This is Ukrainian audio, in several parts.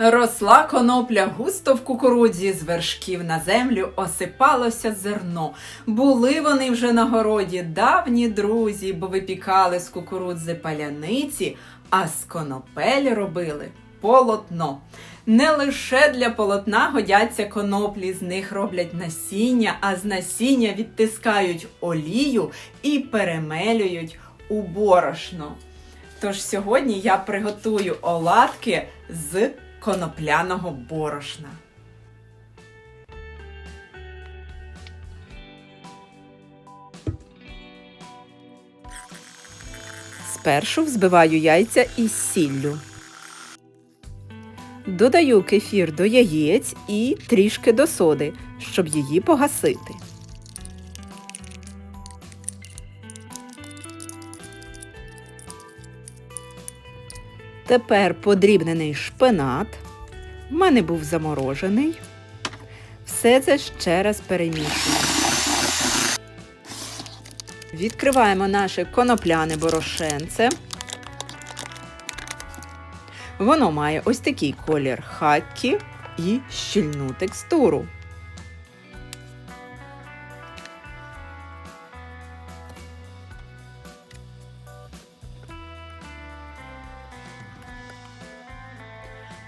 Росла конопля густо в кукурудзі, з вершків на землю осипалося зерно. Були вони вже на городі, давні друзі, бо випікали з кукурудзи паляниці, а з конопель робили полотно. Не лише для полотна годяться коноплі, з них роблять насіння, а з насіння відтискають олію і перемелюють у борошно. Тож сьогодні я приготую оладки з конопляного борошна. Спершу взбиваю яйця із сіллю. Додаю кефір до яєць і трішки до соди, щоб її погасити. Тепер подрібнений шпинат. В мене був заморожений. Все це ще раз перемішуємо. Відкриваємо наше конопляне борошенце. Воно має ось такий колір хаккі і щільну текстуру.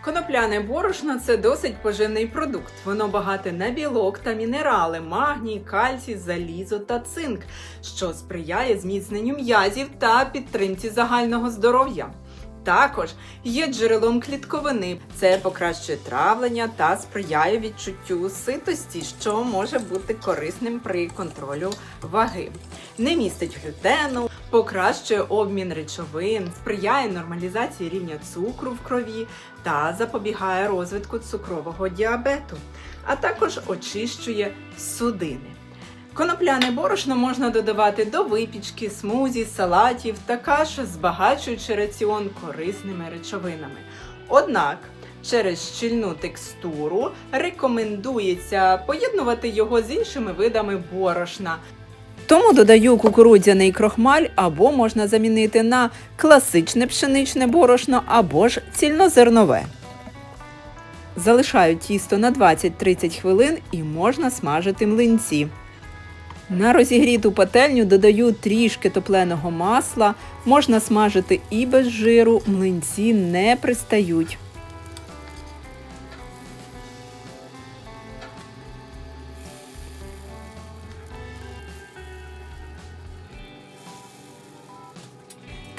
Конопляне борошно це досить поживний продукт. Воно багате на білок та мінерали, магній, кальцій, залізо та цинк, що сприяє зміцненню м'язів та підтримці загального здоров'я. Також є джерелом клітковини. Це покращує травлення та сприяє відчуттю ситості, що може бути корисним при контролю ваги. Не містить глютену, покращує обмін речовин, сприяє нормалізації рівня цукру в крові та запобігає розвитку цукрового діабету, а також очищує судини. Конопляне борошно можна додавати до випічки, смузі, салатів та каш, збагачуючи раціон корисними речовинами. Однак через щільну текстуру рекомендується поєднувати його з іншими видами борошна. Тому додаю кукурудзяний крохмаль або можна замінити на класичне пшеничне борошно або ж цільнозернове. Залишаю тісто на 20-30 хвилин і можна смажити млинці. На розігріту пательню додаю трішки топленого масла, можна смажити і без жиру, млинці не пристають.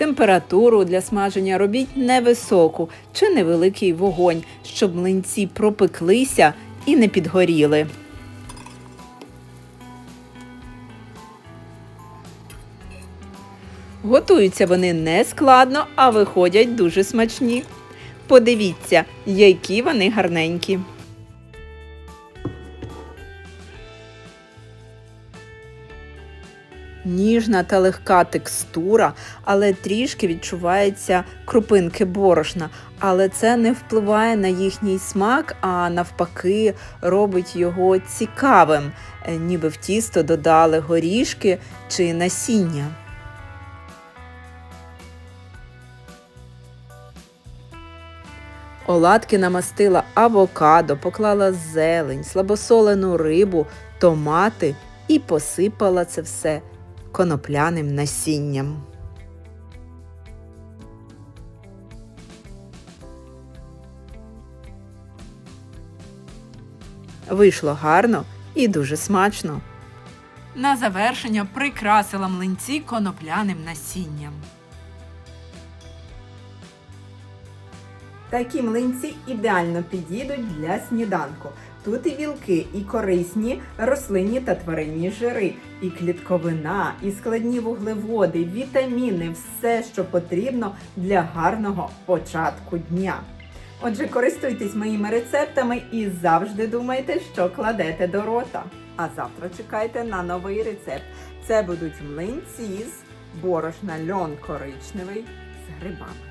Температуру для смаження робіть невисоку чи невеликий вогонь, щоб млинці пропеклися і не підгоріли. Готуються вони не складно, а виходять дуже смачні. Подивіться, які вони гарненькі. Ніжна та легка текстура, але трішки відчувається крупинки борошна. Але це не впливає на їхній смак, а навпаки, робить його цікавим, е, ніби в тісто додали горішки чи насіння. Оладки намастила авокадо, поклала зелень, слабосолену рибу, томати і посипала це все конопляним насінням. Вийшло гарно і дуже смачно. На завершення прикрасила млинці конопляним насінням. Такі млинці ідеально підійдуть для сніданку. Тут і білки, і корисні рослинні та тваринні жири, і клітковина, і складні вуглеводи, вітаміни все, що потрібно для гарного початку дня. Отже, користуйтесь моїми рецептами і завжди думайте, що кладете до рота. А завтра чекайте на новий рецепт. Це будуть млинці з борошна льон коричневий з грибами.